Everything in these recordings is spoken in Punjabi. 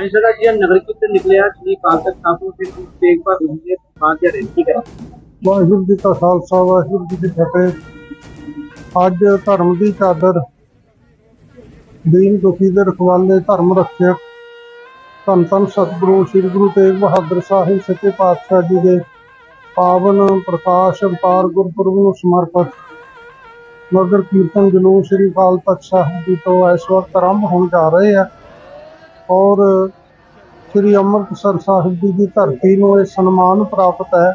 ਹਾਂਜੀ ਸਰ ਜੀ ਨਗਰ ਕੀਰਤਨ ਨਿਕਲਿਆ ਸ੍ਰੀ ਕਾਲ ਤਖਤ ਸਾਹਿਬ ਤੋਂ ਫਿਰ ਤੇਗ ਬਹਾਦਰ ਜੀ ਦੇ ਬਾਅਦ ਜਿਹੜੇ ਕੀ ਕਰਾਂ ਵਾਹਿਗੁਰੂ ਜੀ ਕਾ ਖਾਲਸਾ ਵਾਹਿਗੁਰੂ ਜੀ ਕੀ ਫਤਿਹ ਅੱਜ ਧਰਮ ਦੀ ਚਾਦਰ ਦੀਨ ਦੁਖੀ ਦੇ ਰਖਵਾਲੇ ਧਰਮ ਰੱਖਿਅਕ ਧੰਨ ਧੰਨ ਸਤਿਗੁਰੂ, ਸ੍ਰੀ ਗੁਰੂ ਤੇਗ ਬਹਾਦਰ ਸਾਹਿਬ ਸੱਚੇ ਪਾਤਸ਼ਾਹ ਜੀ ਦੇ ਪਾਵਨ, ਪ੍ਰਕਾਸ਼, ਅਵਤਾਰ ਗੁਰਪੁਰਬ ਨੂੰ ਸਮਰਪਿਤ। ਨਗਰ ਕੀਰਤਨ ਜਲੂਸ ਸ੍ਰੀ ਅਕਾਲ ਤਖਤ ਸਾਹਿਬ ਜੀ ਤੋਂ ਇਸ ਵਕਤ ਆਰੰਭ ਹੋਣ ਜਾ ਰਹੇ ਆ। ਔਰ ਸ੍ਰੀ ਅੰਮ੍ਰਿਤਸਰ ਸਾਹਿਬ ਜੀ ਦੀ ਧਰਤੀ ਨੂੰ ਇਹ ਸਨਮਾਨ ਪ੍ਰਾਪਤ ਹੈ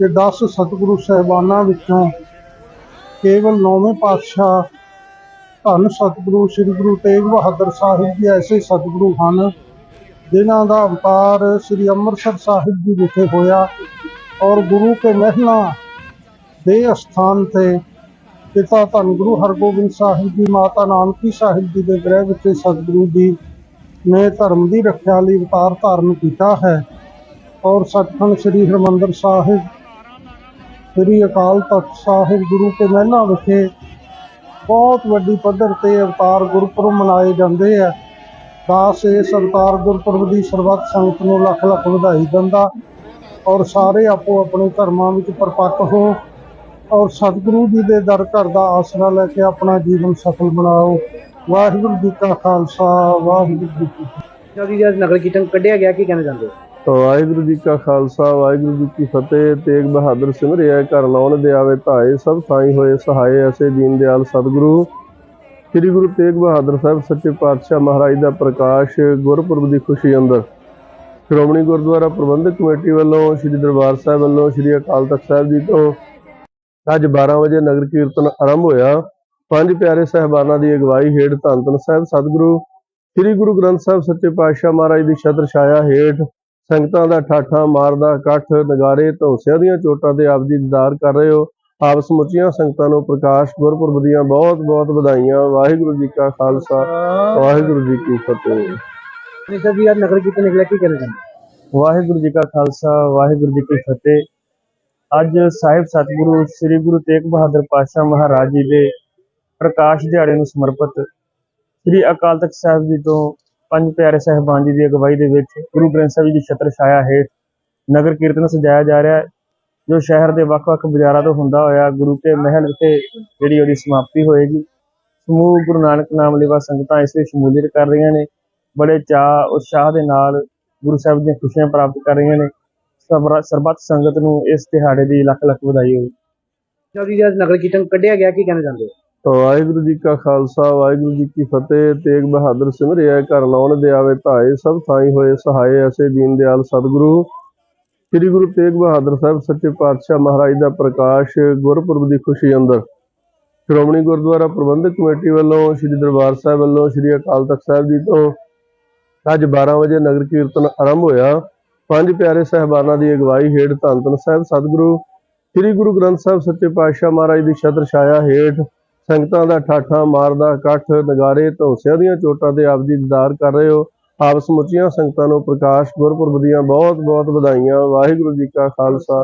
ਕਿ 10 ਸਤਿਗੁਰੂ ਸਹਿਬਾਨਾਂ ਵਿੱਚੋਂ ਕੇਵਲ ਨੌਵੇਂ ਪਾਤਸ਼ਾਹ ਧੰਨ ਸਤਿਗੁਰੂ ਸ੍ਰੀ ਗੁਰੂ ਤੇਗ ਬਹਾਦਰ ਸਾਹਿਬ ਜੀ ਐਸੇ ਸਤਿਗੁਰੂ ਹਨ, ਜਿਨ੍ਹਾਂ ਦਾ ਅਵਤਾਰ ਸ੍ਰੀ ਅੰਮ੍ਰਿਤਸਰ ਸਾਹਿਬ ਜੀ ਵਿਖੇ ਹੋਇਆ ਔਰ ਗੁਰੂ ਕੇ ਮਹਿਲਾ ਦੇ ਅਸਥਾਨ ਤੇ ਪਿਤਾ ਧੰਨ ਗੁਰੂ ਹਰਗੋਬਿੰਦ ਸਾਹਿਬ ਜੀ, ਮਾਤਾ ਨਾਨਕੀ ਸਾਹਿਬ ਜੀ ਦੇ ਗ੍ਰਹਿ ਵਿਖੇ ਸਤਿਗੁਰੂ ਜੀ ਨੇ ਧਰਮ ਦੀ ਰੱਖਿਆ ਲਈ ਅਵਤਾਰ ਧਾਰਨ ਕੀਤਾ ਹੈ ਔਰ ਸੱਚਖੰਡ ਸ੍ਰੀ ਹਰਿਮੰਦਰ ਸਾਹਿਬ, ਸ੍ਰੀ ਅਕਾਲ ਤਖਤ ਸਾਹਿਬ, ਗੁਰੂ ਕੇ ਮਹਿਲਾ ਵਿਖੇ ਬਹੁਤ ਵੱਡੀ ਪੱਧਰ ਤੇ ਅਵਤਾਰ ਗੁਰਪੁਰਬ ਮਨਾਏ ਜਾਂਦੇ ਆ। ਦਾਸ ਇਸ ਅਵਤਾਰ ਗੁਰਪੁਰਬ ਦੀ ਸਰਬੱਤ ਸੰਗਤ ਨੂੰ ਲੱਖ ਲੱਖ ਵਧਾਈ ਦਿੰਦਾ ਔਰ ਸਾਰੇ ਆਪੋ ਆਪਣੇ ਧਰਮਾਂ ਵਿੱਚ ਪਰਪੱਕ ਹੋ ਔਰ ਸਤਿਗੁਰੂ ਜੀ ਦੇ ਦਰ ਘਰ ਦਾ ਆਸਰਾ ਲੈ ਕੇ ਆਪਣਾ ਜੀਵਨ ਸਫਲ ਬਣਾਓ। ਵਾਹਿਗੁਰੂ ਜੀ ਕਾ ਖਾਲਸਾ ਵਾਹਿਗੁਰੂ ਜੀ ਕੀ ਫਤਿਹ। ਜਦ ਜੀ ਅੱਜ ਨਗਰ ਕੀਰਤਨ ਕੱਢਿਆ ਗਿਆ ਕੀ ਕਹਿਣਾ ਚਾਹੁੰਦੇ ਹੋ? ਵਾਹਿਗੁਰੂ ਜੀ ਕਾ ਖਾਲਸਾ ਵਾਹਿਗੁਰੂ ਜੀ ਕੀ ਫਤਿਹ। ਤੇਗ ਬਹਾਦਰ ਸਿਮਰਿਆ ਘਰ ਲਾਉਣ ਦੇ ਆਵੇ ਧਾਏ ਸਭ ਸਾਈ ਹੋਏ ਸਹਾਏ ਐਸੇ ਦੀਨ ਦਿਆਲ ਸਤਿਗੁਰੂ। ਸ੍ਰੀ ਗੁਰੂ ਤੇਗ ਬਹਾਦਰ ਸਾਹਿਬ ਸੱਚੇ ਪਾਤਸ਼ਾਹ ਮਹਾਰਾਜ ਦਾ ਪ੍ਰਕਾਸ਼ ਗੁਰਪੁਰਬ ਦੀ ਖੁਸ਼ੀ ਅੰਦਰ। ਸ਼੍ਰੋਮਣੀ ਗੁਰਦੁਆਰਾ ਪ੍ਰਬੰਧਕ ਕਮੇਟੀ ਵੱਲੋਂ ਸ੍ਰੀ ਦਰਬਾਰ ਸਾਹਿਬ ਵੱਲੋਂ ਸ੍ਰੀ ਅਕਾਲ ਤਖਤ ਸਾਹਿਬ ਜੀ ਤੋਂ ਅੱਜ 12 ਵਜੇ ਨਗਰ ਕੀਰਤਨ ਆਰੰਭ ਹੋਇਆ। ਪੰਜ ਪਿਆਰੇ ਸਹਿਬਾਨਾਂ ਦੀ ਅਗਵਾਈ ਹੇਠ ਧੰਨ ਧੰਨ ਸਾਹਿਬ ਸਤਿਗੁਰੂ ਸ੍ਰੀ ਗੁਰੂ ਗ੍ਰੰਥ ਸਾਹਿਬ ਸੱਚੇ ਪਾਤਸ਼ਾਹ ਮਹਾਰਾਜ ਦੀ ਛਤਰ ਛਾਇਆ ਹੇਠ ਸੰਗਤਾਂ ਦਾ ਠਾਠਾ ਮਾਰਦਾ ਇਕੱਠ ਨਗਾਰੇ ਧੌਂਸਿਆਂ ਦੀਆਂ ਚੋਟਾਂ ਤੇ ਆਪ ਜੀ ਦੀਦਾਰ ਕਰ ਰਹੇ ਹੋ। ਆਪ ਸਮੁੱਚੀਆਂ ਸੰਗਤਾਂ ਨੂੰ ਪ੍ਰਕਾਸ਼ ਗੁਰਪੁਰਬ ਦੀਆਂ ਬਹੁਤ ਬਹੁਤ ਵਧਾਈਆਂ। ਵਾਹਿਗੁਰੂ ਜੀ ਕਾ ਖਾਲਸਾ ਵਾਹਿਗੁਰੂ ਜੀ ਕੀ ਫਤਿਹ। ਨਹੀਂ ਸਰ ਜੀ ਅੱਜ ਨਗਰ ਕੀਰਤਨ ਨਿਕਲਿਆ ਕੀ ਕਹਿਣਾ ਚਾਹੁੰਦੇ? ਵਾਹਿਗੁਰੂ ਜੀ ਕਾ ਖਾਲਸਾ ਵਾਹਿਗੁਰੂ ਜੀ ਕੀ ਫਤਿਹ। ਅੱਜ ਸਾਹਿਬ ਸਤਿਗੁਰੂ, ਸ੍ਰੀ ਗੁਰੂ ਤੇਗ ਬਹਾਦਰ ਪਾਤਸ਼ਾਹ ਮਹਾਰਾਜ ਜੀ ਦੇ ਪ੍ਰਕਾਸ਼ ਦਿਹਾੜੇ ਨੂੰ ਸਮਰਪਿਤ ਸ੍ਰੀ ਅਕਾਲ ਤਖਤ ਸਾਹਿਬ ਜੀ ਤੋਂ ਪੰਜ ਪਿਆਰੇ ਸਹਿਬਾਨ ਜੀ ਦੀ ਅਗਵਾਈ ਦੇ ਵਿੱਚ ਗੁਰੂ ਗ੍ਰੰਥ ਸਾਹਿਬ ਜੀ ਦੀ ਛਤਰ ਛਾਇਆ ਹੇਠ ਨਗਰ ਕੀਰਤਨ ਸਜਾਇਆ ਜਾ ਰਿਹਾ ਹੈ, ਜੋ ਸ਼ਹਿਰ ਦੇ ਵੱਖ-ਵੱਖ ਬਾਜ਼ਾਰਾਂ ਤੋਂ ਹੁੰਦਾ ਹੋਇਆ ਗੁਰੂ ਕੇ ਮਹਿਲ ਵਿਖੇ ਜਿਹੜੀ ਉਹਦੀ ਸਮਾਪਤੀ ਹੋਏਗੀ। ਸਮੂਹ ਗੁਰੂ ਨਾਨਕ ਨਾਮ ਲੇਵਾ ਸੰਗਤਾਂ ਇਸ ਵਿੱਚ ਸ਼ਮੂਲੀਅਤ ਕਰ ਰਹੀਆਂ ਨੇ, ਬੜੇ ਚਾਅ ਉਤਸ਼ਾਹ ਦੇ ਨਾਲ ਗੁਰੂ ਸਾਹਿਬ ਦੀਆਂ ਖੁਸ਼ੀਆਂ ਪ੍ਰਾਪਤ ਕਰ ਰਹੀਆਂ ਨੇ। ਸਰਬੱਤ ਸੰਗਤ ਨੂੰ ਇਸ ਦਿਹਾੜੇ ਦੀ ਲੱਖ ਲੱਖ ਵਧਾਈ ਹੋਵੇ। ਜਦ ਜੀ ਅੱਜ ਨਗਰ ਕੀਰਤਨ ਕੱਢਿਆ ਗਿਆ ਕੀ ਕਹਿਣਾ ਚਾਹੁੰਦੇ ਹੋ? ਵਾਹਿਗੁਰੂ ਜੀ ਕਾ ਖਾਲਸਾ ਵਾਹਿਗੁਰੂ ਜੀ ਕੀ ਫਤਿਹ ਤੇਗ ਬਹਾਦਰ ਸਿਮਰਿਆ ਘਰ ਲਾਉਣ ਦੇ ਆਵੇ ਧਾਏ ਸਭ ਸਾਈ ਹੋਏ ਸਹਾਏ ਐਸੇ ਦੀਨ ਦਿਆਲ ਸਤਿਗੁਰੂ। ਸ੍ਰੀ ਗੁਰੂ ਤੇਗ ਬਹਾਦਰ ਸਾਹਿਬ ਸੱਚੇ ਪਾਤਸ਼ਾਹ ਮਹਾਰਾਜ ਦਾ ਪ੍ਰਕਾਸ਼ ਗੁਰਪੁਰਬ ਦੀ ਖੁਸ਼ੀ ਅੰਦਰ। ਸ਼੍ਰੋਮਣੀ ਗੁਰਦੁਆਰਾ ਪ੍ਰਬੰਧਕ ਕਮੇਟੀ ਵੱਲੋਂ ਸ੍ਰੀ ਦਰਬਾਰ ਸਾਹਿਬ ਵੱਲੋਂ ਸ੍ਰੀ ਅਕਾਲ ਤਖਤ ਸਾਹਿਬ ਜੀ ਤੋਂ ਅੱਜ 12 ਵਜੇ ਨਗਰ ਕੀਰਤਨ ਆਰੰਭ ਹੋਇਆ। ਪੰਜ ਪਿਆਰੇ ਸਹਿਬਾਨਾਂ ਦੀ ਅਗਵਾਈ ਹੇਠ ਧੰਨ ਧੰਨ ਸਾਹਿਬ, ਸਤਿਗੁਰੂ, ਸ੍ਰੀ ਗੁਰੂ ਗ੍ਰੰਥ ਸਾਹਿਬ ਸੱਚੇ ਪਾਤਸ਼ਾਹ ਮਹਾਰਾਜ ਦੀ ਛਤਰ ਛਾਇਆ ਹੇਠ ਸੰਗਤਾਂ ਦਾ ਠਾਠਾ ਮਾਰਦਾ, ਇਕੱਠ, ਨਗਾਰੇ, ਧੌਂਸਿਆਂ ਦੀਆਂ ਚੋਟਾਂ ਤੇ ਆਪ ਜੀ ਦੀਦਾਰ ਕਰ ਰਹੇ ਹੋ। ਆਪ ਸਮੁੱਚੀਆਂ ਸੰਗਤਾਂ ਨੂੰ ਪ੍ਰਕਾਸ਼, ਗੁਰਪੁਰਬ ਦੀਆਂ ਬਹੁਤ ਬਹੁਤ ਵਧਾਈਆਂ। ਵਾਹਿਗੁਰੂ ਜੀ ਕਾ ਖਾਲਸਾ,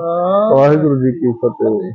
ਵਾਹਿਗੁਰੂ ਜੀ ਕੀ ਫਤਿਹ।